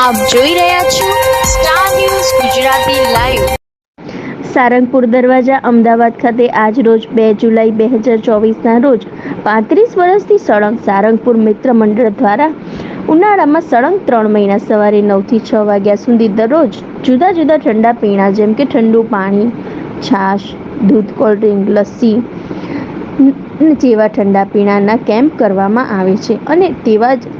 આપ જોઈ રહ્યા છો Star News Gujarati live Sarangpur Darwaja Ahmedabad ખાતે આજ રોજ બે જુલાઈ બે હજાર ચોવીસના રોજ પાંત્રીસ વર્ષથી સળંગ સારંગપુર મિત્ર મંડળ દ્વારા ઉનાળામાં સળંગ ત્રણ મહિના સવારે નવથી છ વાગ્યા સુધી દરરોજ જુદા જુદા ઠંડા પીણા, જેમ કે ઠંડુ પાણી, છાશ, દૂધ કોલ્ડ ડ્રિંક લસ્સી જેવા ઠંડા પીણાના કેમ્પ કરવામાં આવે છે. અને તેવા જ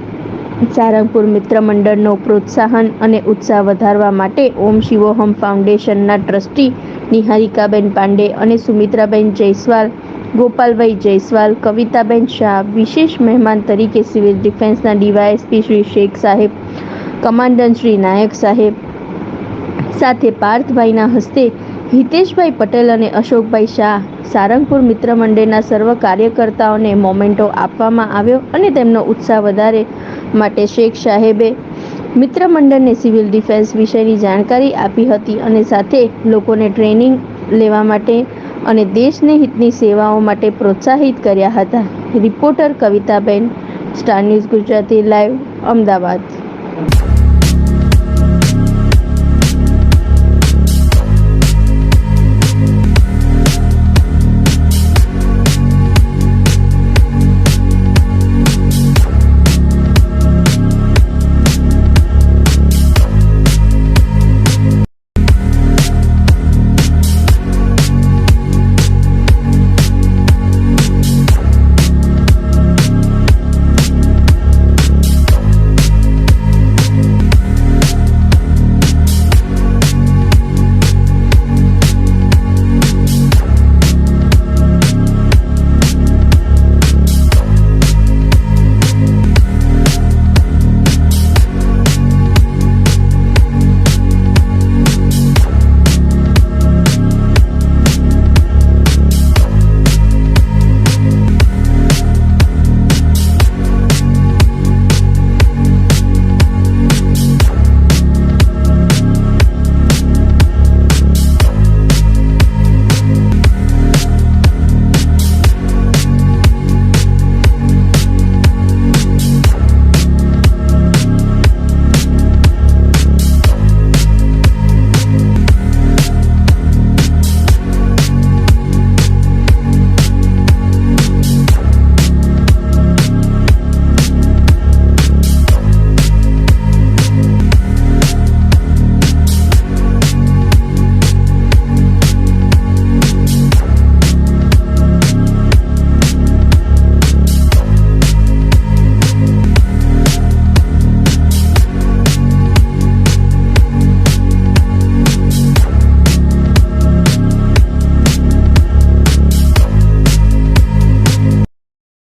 સારંગપુર મિત્ર મંડળનો પ્રોત્સાહન અને ઉત્સાહ વધારવા માટે ઓમ શિવોહમ ફાઉન્ડેશનના ટ્રસ્ટી નિહારિકાબેન પાંડે અને સુમિત્રાબેન જયસ્વાલ, ગોપાલભાઈ જયસ્વાલ, કવિતાબેન શાહ, વિશેષ મહેમાન તરીકે સિવિલ ડિફેન્સના ડીવાયએસપી શ્રી શેખ સાહેબ, કમાન્ડન્ટ શ્રી નાયક સાહેબ, સાથે પાર્થભાઈના હસ્તે હિતેશભાઈ પટેલ અને અશોકભાઈ શાહ, સારંગપુર મિત્ર મંડળના સર્વ કાર્યકર્તાઓને મોમેન્ટો આપવામાં આવ્યો અને તેમનો ઉત્સાહ વધારે માટે શેખ સાહેબે મિત્ર મંડળને સિવિલ ડિફેન્સ વિશેની જાણકારી આપી હતી અને સાથે લોકોને ટ્રેનિંગ લેવા માટે અને દેશને હિતની સેવાઓ માટે પ્રોત્સાહિત કર્યા હતા. Reporter કવિતાબેન, Star News Gujarati, live, Ahmedabad.